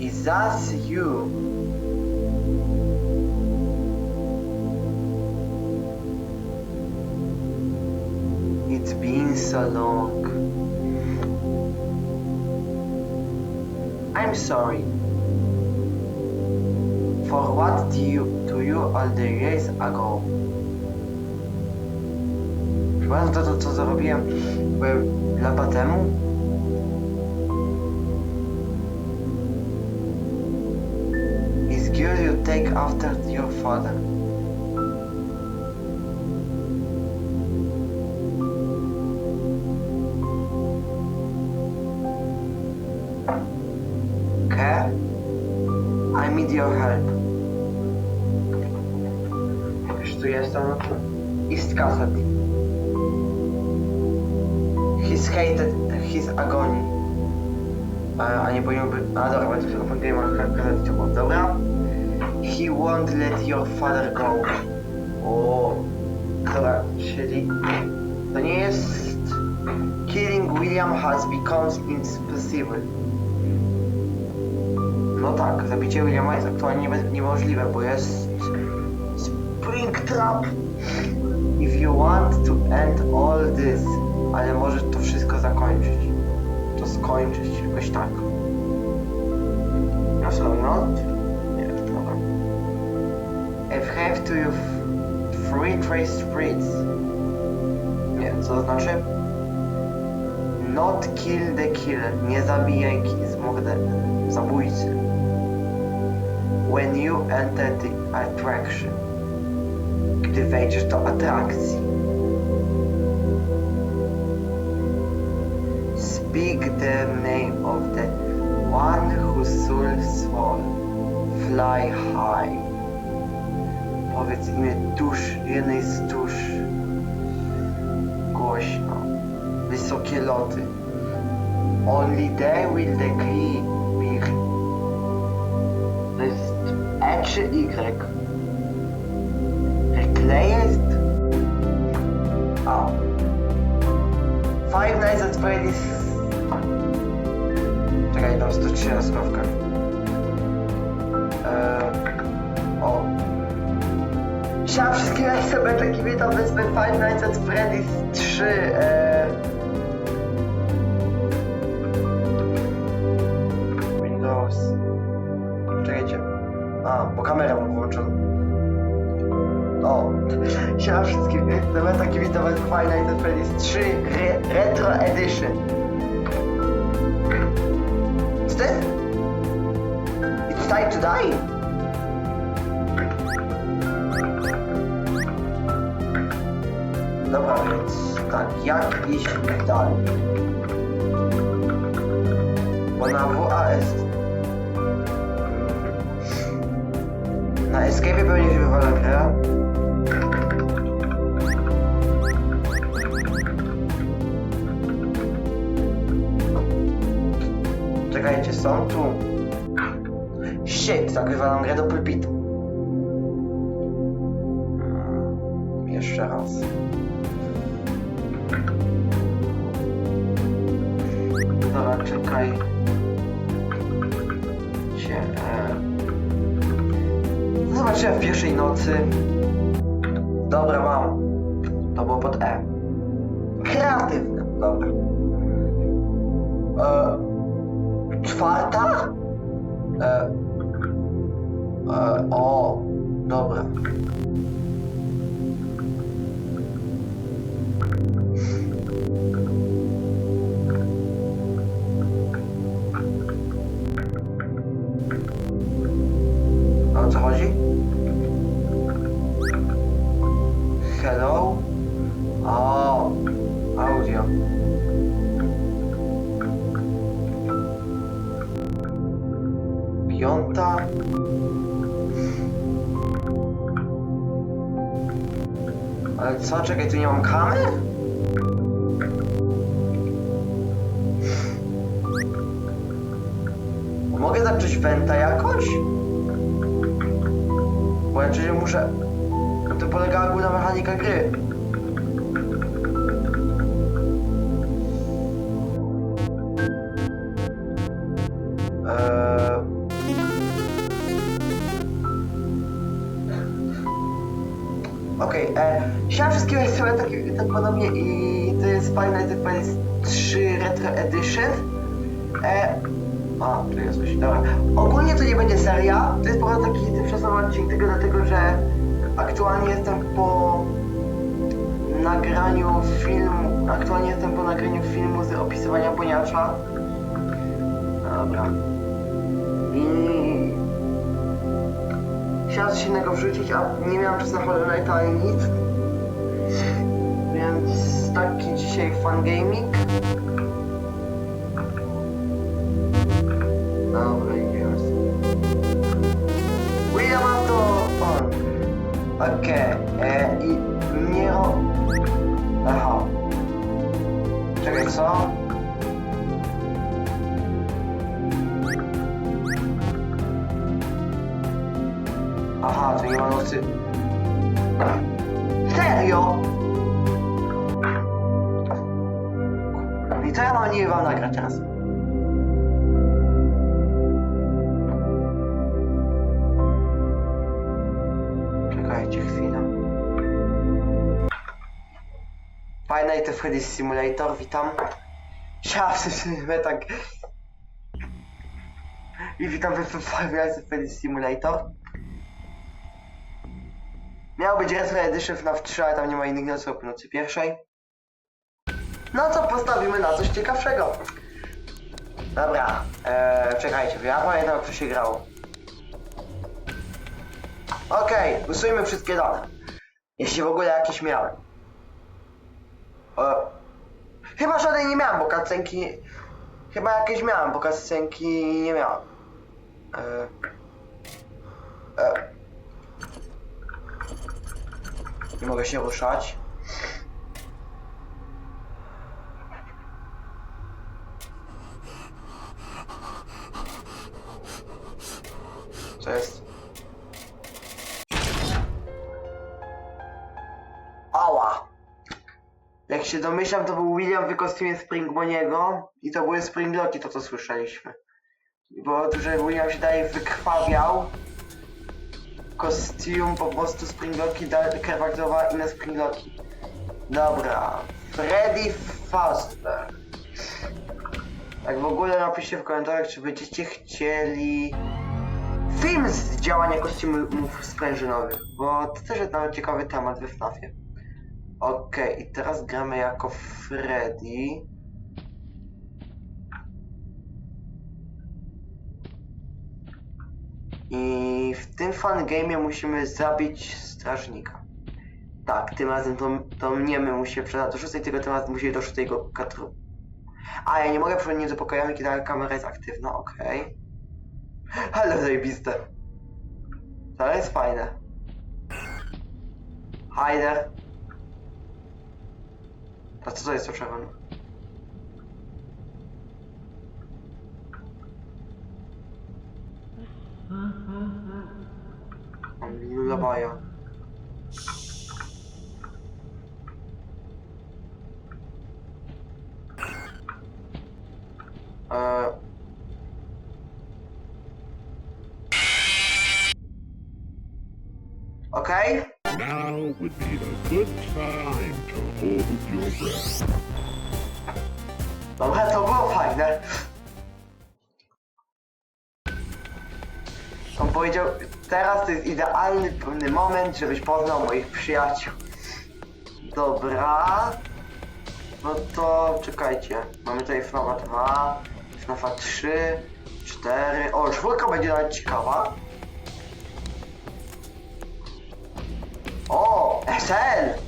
Is that you? It's been so long. I'm sorry. For what do you to you all the years ago? Przepraszam to, to co zrobiłem e, lata temu? Take after your father. Okay? I need your help. Już tu jestem. East Cassidy. He's hated his agony. A, a nie powinien być... A dobra, będzie tylko ale kazać ciepło. Dobra. He won't let your father go. O, dobra, czyli... To nie jest... Killing William has become impossible. No tak, zabicie Williama jest aktualnie nie- niemożliwe, bo jest Springtrap. If you want to end all this, ale możesz to wszystko zakończyć. To skończyć jakoś tak. No? Nie, To you free trace streets. Nie, co to znaczy? Not kill the killer. Nie zabijaj ki- z morder- zabójcy. When you enter the attraction. Gdy wejdziesz do atrakcji. Speak the name of the one whose soul's fall. Fly high. Powiedz imię dusz, jednej z dusz. Głośno. Wysokie loty. Only there will key be. To jest E czy Y? Kle jest? A. Five Nights at Freddy's. Czekaj, tam 103 na słowkach. Siema wszystkim, ja jestem taki witam wyspę Five Nights at Freddy's 3. Eee. Windows. Czekajcie. A, bo kamera mam włączoną. O, siema wszystkim, jestem taki witam wyspę Five Nights at Freddy's 3 Re Retro Edition. Jest? It's time to die. Tak, jak iść dalej? Bo na WAS... Na Escape pewnie się wywala gra. Czekajcie, są tu... Shit, zagrywalam grę do pulpitu. Mm, Jeszcze raz. Zobaczyłem w pierwszej nocy. Dobra, mam. To było pod E. Kreatywne. Dobra. E... Czwarta? E... E... O... Dobra. Piąta. Ale co, czekaj, tu nie mam kamer? Mogę zacząć wenta jakoś? Bo ja muszę... Na tym polegała główna mechanika gry. Tak, ponownie i to jest Final Freddy's 3 Retro Edition. E, a, tu jest coś, dobra. Ogólnie to nie będzie seria, to jest po prostu taki tymczasowy odcinek tego, dlatego że aktualnie jestem po nagraniu filmu, aktualnie jestem po nagraniu filmu z opisywania poniacza. Dobra. I chciałem coś innego wrzucić, a nie miałem czasu na Hollow Knight ani nic. Więc taki dzisiaj fun gaming. Dobra, idziemy. William ma to on. Okej, e, i nie. Aha. Czekaj, co? Aha, to nie ma nocy. Serio? Mam nie wam nagrać teraz? Czekajcie chwilę. Five Nights at Freddy's Simulator, witam. My tak... I witam we Five Nights Freddy's Simulator. Miał być Retro Edition FNAF 3, ale tam nie ma innych nocy oprócz nocy pierwszej. No to postawimy na coś ciekawszego. Dobra, eee, czekajcie, ja pamiętam jak się grało. Okej, okay, wszystkie dane. Jeśli w ogóle jakieś miałem. E, chyba żadnej nie miałem, bo kacenki... Chyba jakieś miałem, bo kacenki nie miałem. E, e, nie mogę się ruszać. Co jest? Ała! Jak się domyślam, to był William w kostiumie Springboniego i to były Springlocki, to co słyszeliśmy. Bo że William się dalej wykrwawiał, kostium po prostu Springlocki, Kerwagdowa inne Springlocki. Dobra, Freddy Fazbear. Tak w ogóle napiszcie w komentarzach, czy będziecie chcieli film z działania kostiumów sprężynowych, bo to też jest nawet ciekawy temat we FNAFie. Okej, i teraz gramy jako Freddy. I w tym fangame'ie musimy zabić strażnika. Tak, tym razem to, to nie my musimy przydać do szóstej, tylko tym razem musimy do szóstego katru. A, ja nie mogę przechodzić między pokojami, kiedy kamera jest aktywna, okej. Okay. Ale zajebiste. To jest fajne. Hajder. A co to jest to czerwone? Lullabaja. Eee... Okej? Now would be a good time to hold your breath. Dobra, to było fajne. On powiedział, teraz to jest idealny moment, żebyś poznał moich przyjaciół. Dobra. No to czekajcie. Mamy tutaj FNAFa 2, FNAFa 3, 4. O, czwórka będzie nawet ciekawa. O, SL!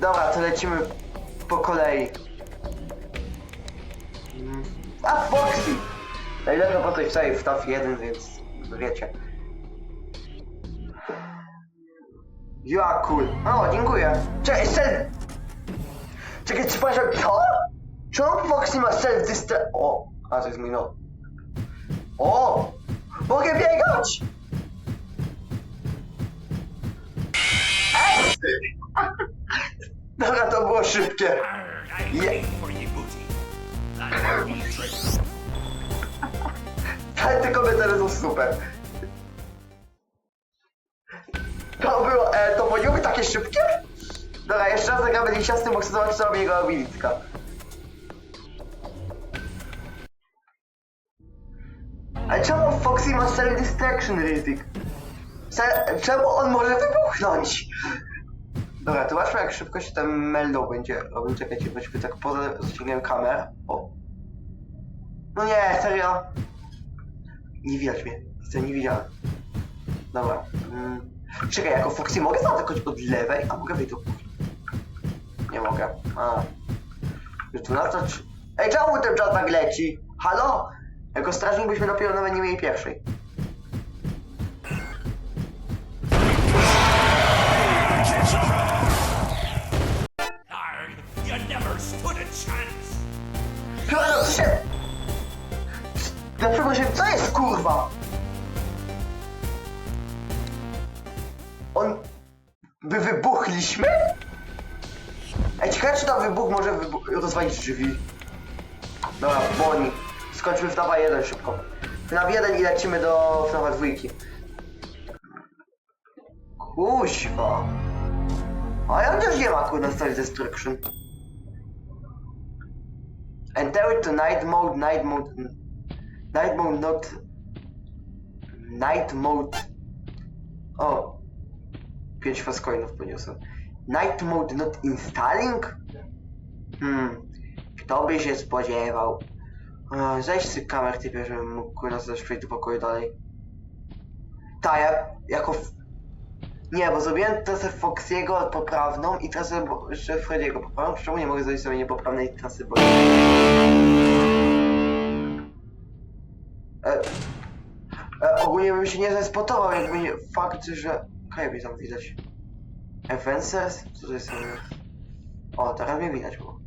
Dobra, to lecimy po kolei. Mm. A, Foxy! Najlepsze po tej wcale w TAF 1, więc wiecie. Ja, cool. O, dziękuję. Czekaj, self... Czekaj, czy powiedział co? Czemu Foxy ma self dystra... O, a to jest mój no. O! Mogę biegać! Dobra, to było szybkie. Je... Ale te komentarze są super. To było, e, to mogło takie szybkie? Dobra, jeszcze raz zagramy lisiastym, bo chcę zobaczyć, co robi jego abilitka. Ale czemu Foxy ma Self Destruction Ryzyk? Czemu on może wybuchnąć? Dobra, to zobaczmy jak szybko się ten meldą będzie robił. Czekajcie, weźmy tak poza zasięgiem kamer. O. No nie, serio? Nie widać mnie. Jestem niewidzialny. Dobra. Mm. Czekaj, jako Foxy mogę zaatakować od lewej, a mogę wyjść do góry. Nie mogę. A. Już tu na to... Ej, czemu ten czas tak leci? Halo? Jako strażnik byśmy dopiero nawet nie mieli pierwszej. Wybuchliśmy? Ej, ciekawe czy tam wybuch może wybu rozwalić drzwi. Dobra, boni. Skończmy w FNAFa 1 szybko. FNAF 1 i lecimy do FNAFa 2. Kuźwa. A ja też nie ma kurna Story Destruction. Enter to night mode, night mode, night mode not, night mode, o, 5 fast coinów poniosłem. Night mode not installing? Hmm, kto by się spodziewał? Zejdź z kamer typie, żebym mógł też przejść do pokoju dalej. Ta, ja jako... Nie, bo zrobiłem trasę Foxiego poprawną i trasę jeszcze Frediego poprawną. Czemu nie mogę zrobić sobie niepoprawnej trasy, bo... E, e, ogólnie bym się nie zespotował, jakby nie, fakt, że... Mnie tam widać. Advancers? Co to jest? O, teraz mnie widać było.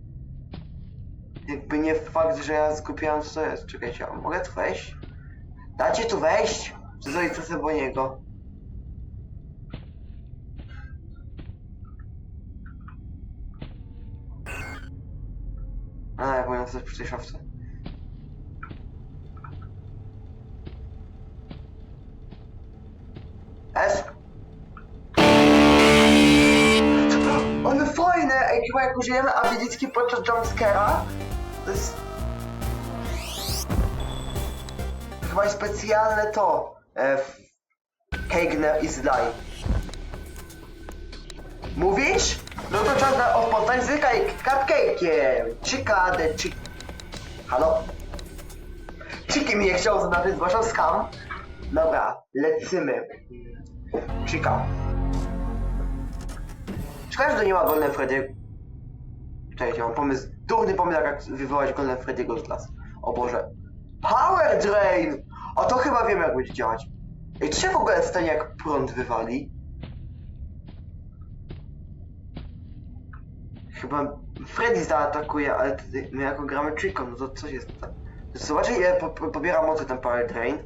Jakby nie fakt, że ja skupiałem co to jest. Czekajcie, a mogę tu wejść? Dacie tu wejść? Czy zrobić trasę bo niego? A, ja coś przy tej szafce. Jak użyjemy abilitki podczas jumpscare'a, to jest... Chyba jest specjalne to. E, Kegner is die. Mówisz? No to czas na odpocząć z cupcake'iem. Czekadę, czy... Halo? Czyki mi nie chciał zaznaczyć, zgłaszał skam. Dobra, lecimy. Szkoda, że to nie ma Golden Freddy. Czekajcie, mam pomysł, durny pomysł, jak wywołać Golden Freddy'ego z las. O Boże. Power Drain! A to chyba wiem, jak będzie działać. Ej, co się w ogóle stanie, jak prąd wywali? Chyba Freddy zaatakuje, ale my jako gramy Chico, no to coś jest. Zobaczcie ile po, po, pobiera mocy ten Power Drain.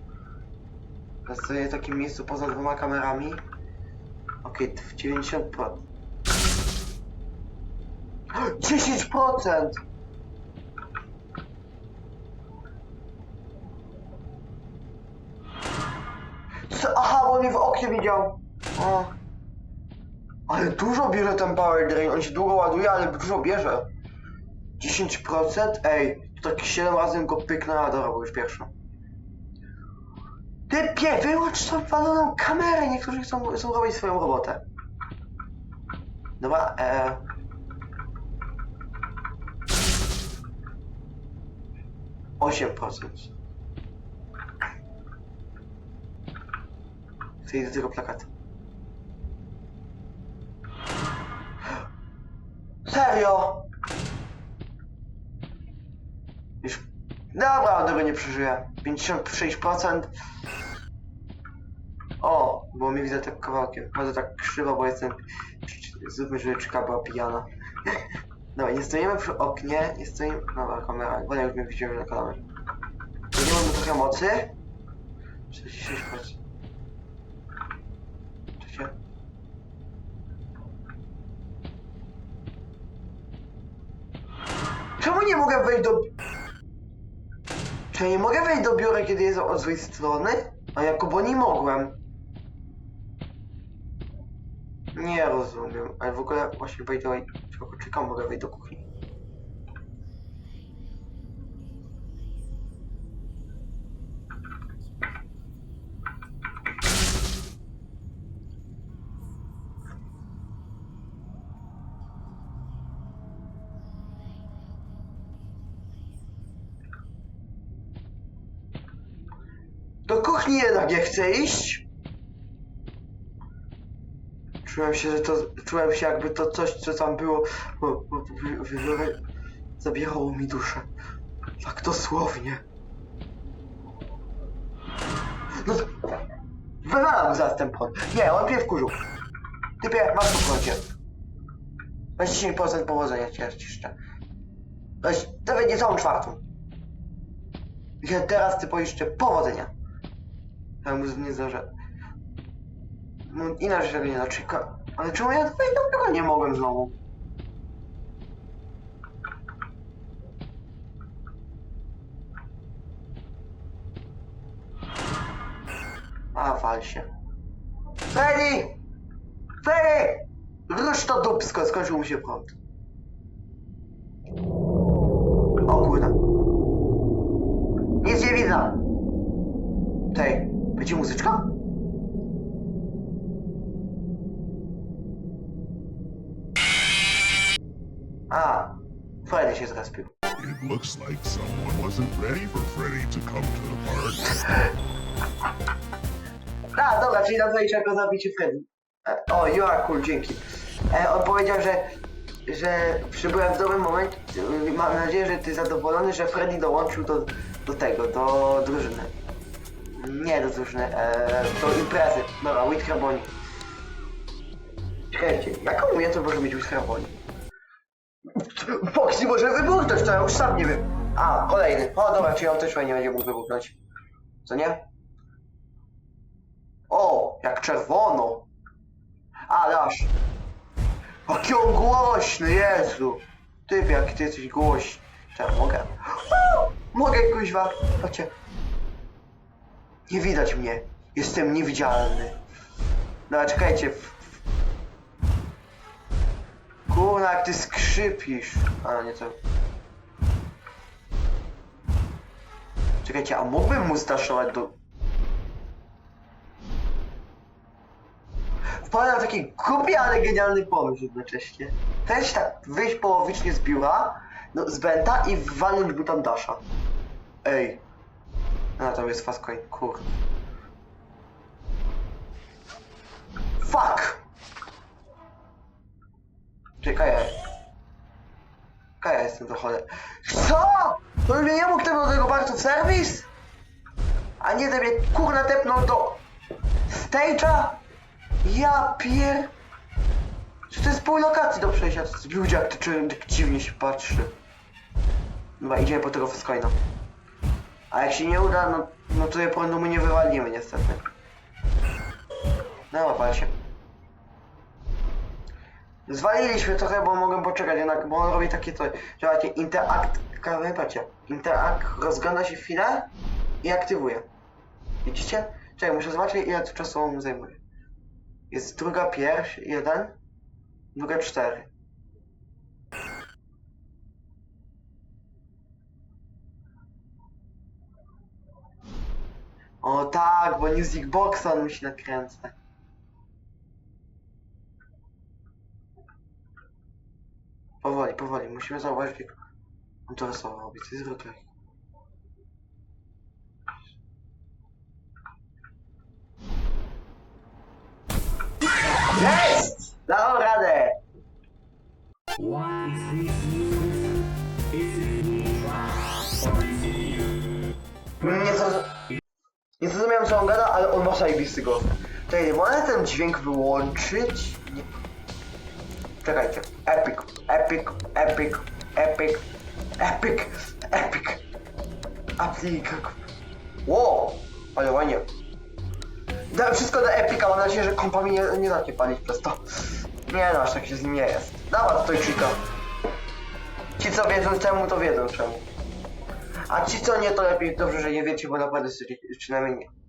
Stoję w takim miejscu poza dwoma kamerami. Okej, w 90%. 10%! Co? Aha, bo mnie w oknie widział. O. Ale dużo bierze ten power drain. On się długo ładuje, ale dużo bierze. 10%? Ej, to tak 7 razy go pyknę, a dobra, bo już pierwszy. Typie, wyłącz tą waloną kamerę! Niektórzy chcą, chcą robić swoją robotę. Dobra, eee... 8%. Chcę iść do tego plakatu. Serio? Już... Dobra, on tego nie przeżyje. 56%. O, bo mi widzę tak kawałkiem. Może tak krzywo, bo jestem... Zróbmy, żeby czeka była pijana. Dobra, nie stoimy przy oknie, nie stoimy... Dobra, kamera, bo ja już mnie widziałem na kamerze. Nie mamy trochę mocy. 46%. Czekajcie. Czemu nie mogę wejść do... Czy nie mogę wejść do biura, kiedy jest od złej strony? A jako, bo nie mogłem. Nie rozumiem, ale w ogóle właśnie by the. Czekam, mogę wejść do kuchni. Do kuchni jednak nie chcę iść. Czułem się, że to. Czułem się jakby to coś, co tam było. Zabierało mi duszę. Tak dosłownie. No to. Wywalam za ten prąd. Nie, on mnie wkurzył. Typie, masz po prądzie. Weź 10% powodzenia cię jeszcze. Weź, dawaj nie całą czwartą. Ja teraz ty jeszcze powodzenia. Ja mu nie zdążę. No inaczej tego nie czyka. Ale czemu ja tutaj tego nie mogłem znowu? A, wal się. Freddy! Freddy! Rusz to dupsko, skończył mu się prąd. O kurde. Nic nie widzę. Tej, będzie muzyczka? A, Freddy się zrespił. It looks like someone wasn't ready for Freddy to come to the party. A, dobra, czyli nazwaliśmy go zabicie Freddy. E, O, you are cool, dzięki. E, on powiedział, że, że przybyłem w dobrym momencie. Y, Mam nadzieję, że ty zadowolony, że Freddy dołączył do, do tego, do drużyny. Nie do drużyny, e, do imprezy. Dobra, Wit Carboni. Czekajcie, jaką umiejętność może mieć Wit Carboni? Foxy może wybuchnąć, to ja już sam nie wiem. A, kolejny. O, dobra, czyli on też nie będzie mógł wybuchnąć. Co nie? O, jak czerwono. A, dasz. Jaki on głośny, Jezu. Ty, jak ty jesteś głośny. Czekaj, mogę? O, mogę, kuźwa. Patrzcie. Nie widać mnie. Jestem niewidzialny. No, czekajcie. Kurna, jak ty skrzypisz. A, nie to. Czekajcie, a mógłbym mu staszować do... Wpadłem na taki głupi, ale genialny pomysł jednocześnie. Też tak wyjść połowicznie z biura, no, z Benta i walnąć butan Dasha. Ej. No tam jest fast coin, Czekaj, ja jestem do cholery. Co? To mnie nie mógł temu do tego bardzo serwis? A nie, mnie kurna tepnął do... Stage'a? Ja pier... Czy to jest pół lokacji do przejścia? Ludzie, jak to czułem, tak dziwnie się patrzy. Dobra, idziemy po tego Foscoina. A jak się nie uda, no, no to je prądu my nie wywalimy niestety. No, pal. Zwaliliśmy trochę, bo mogłem poczekać jednak, bo on robi takie coś, macie interakt, patrzcie, interakt rozgląda się chwilę i aktywuje. Widzicie? Czekaj, muszę zobaczyć ile to czasu mu zajmuje. Jest druga pierś, jeden, druga cztery. O tak, bo nie z Xboxa on musi nakręcać. Powoli, powoli, musimy zauważyć jak on to wesoło robi, to jest zwykle. Jest! Dałem radę! Nie, zrozum... nie zrozumiałem co on gada, ale on ma zajebisty głos. Czekaj, mogę ten dźwięk wyłączyć? Nie. Czekajcie. Epic, epic, epic, epic, epic, epic. Aplik. Wow, ale ładnie. Da, wszystko do Epica, mam nadzieję, że kompa mi nie, nie zacznie palić przez to. Nie no, aż tak się z nim nie jest. Dawaj to Chica. Ci co wiedzą czemu, to wiedzą czemu. A ci co nie, to lepiej dobrze, że nie wiecie, bo naprawdę przynajmniej nie.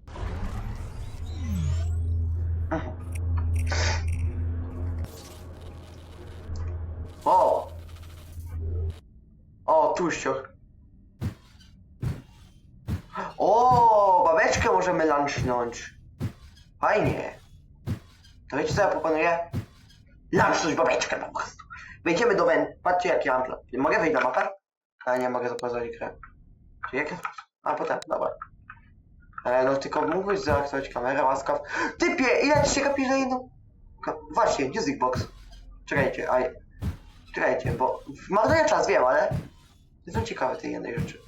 O! Tłuścioch. O, babeczkę możemy lunchnąć. Fajnie. To wiecie co ja proponuję? Lunchnąć babeczkę po prostu. Wejdziemy do wen. Patrzcie jaki mam plan. Mogę wejść na mapę? Ale nie mogę zaprowadzić grę. Czy jakie? A potem, dobra. E, no tylko mógłbyś zaaktywować kamerę, łaskaw. Typie, ile ci się kapi za Właśnie, music box. Czekajcie, aj. Czekajcie, bo marnuję czas, wiem, ale jestem ciekawy tej jednej rzeczy.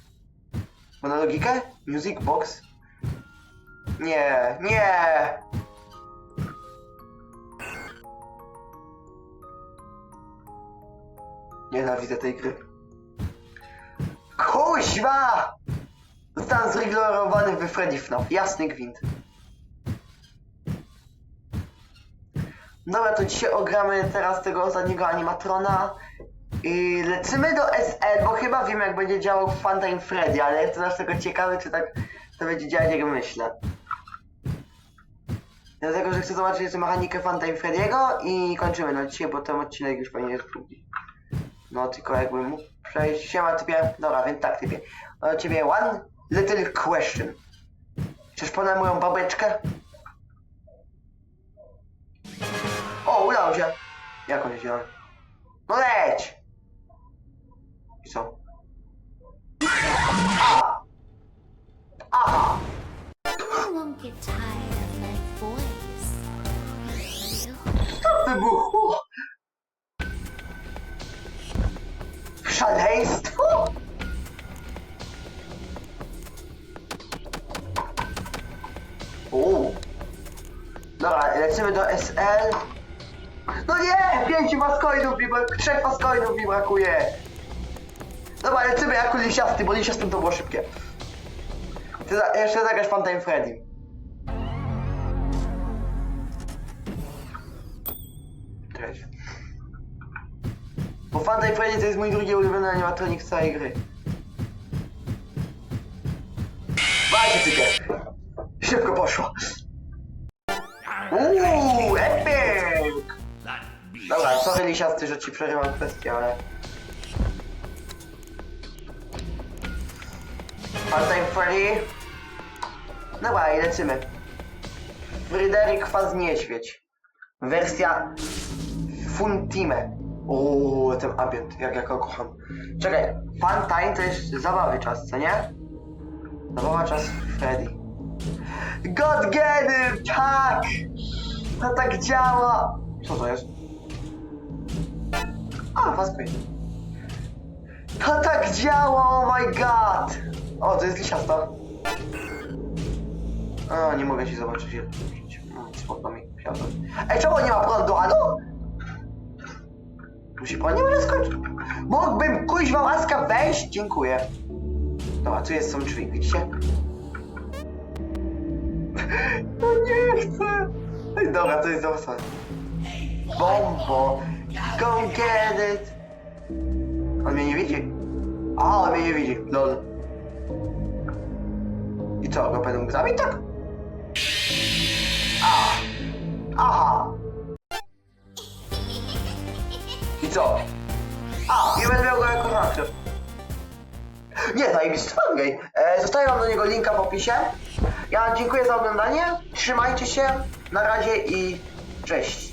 Bo na logikę? Music box? Nie, nie! Nienawidzę tej gry. Kuźwa! Zostałem zrignorowany we Freddy FNAF. Jasny gwint. Dobra, to dzisiaj ogramy teraz tego ostatniego animatrona. I lecimy do SL, bo chyba wiem jak będzie działał Funtime Freddy, ale jestem aż tego ciekawy, czy tak to będzie działać jak myślę. Dlatego, że chcę zobaczyć jeszcze mechanikę Funtime Freddy'ego i kończymy na dzisiaj, bo ten odcinek już powinien jest długi. No tylko jakbym mógł przejść. Siema typie. Dobra, więc tak typie. Do ciebie one little question. Chcesz poznać moją babeczkę? O, udało się. Jak on się? No leć! I co? Aha! Aha! Voice. Wybuchło! Szaleństwo? Uuu. Dobra, lecimy do SL. No nie! Pięciu faskoidów mi brak... Trzech faskoidów mi brakuje! Dobra, lecimy jako lisiasty, bo lisiastym to było szybkie. Ty za, jeszcze zagrasz Funtime Freddy. Cześć. Bo Funtime Freddy to jest mój drugi ulubiony animatronik z całej gry. Walcie tykę! Szybko poszło. Uuu, epic! Dobra, sorry lisiasty, że ci przerywam kwestię, ale... Funtime Freddy. I lecimy. Fryderyk Faz Niedźwiedź. Wersja Funtime. Uuu, ten ambient, jak ja go kocham. Czekaj, Funtime to jest zabawy czas, co nie? Zabawa czas Freddy. God get it, tak! To tak działa! Co to jest? A, Fazquid. To tak działa, oh my god! O, to jest lisiasta. A, nie mogę ci zobaczyć. No, spoko mi, siadam. Ej, czemu nie ma prądu, halo? Musi pan nie może skończyć. Mógłbym kuźwa łaska wejść? Dziękuję. Dobra, tu jest są drzwi, widzicie? No nie chcę. Ej, dobra, to jest zaosane. Bombo, go get it. On mnie nie widzi. A, on mnie nie widzi, lol. Co, go mógł zabić tak? A. Aha. I co? A, nie będę miał go jako charakter. Nie, zajebisty fangej. E, zostawiam wam do niego linka w opisie. Ja dziękuję za oglądanie. Trzymajcie się. Na razie i cześć.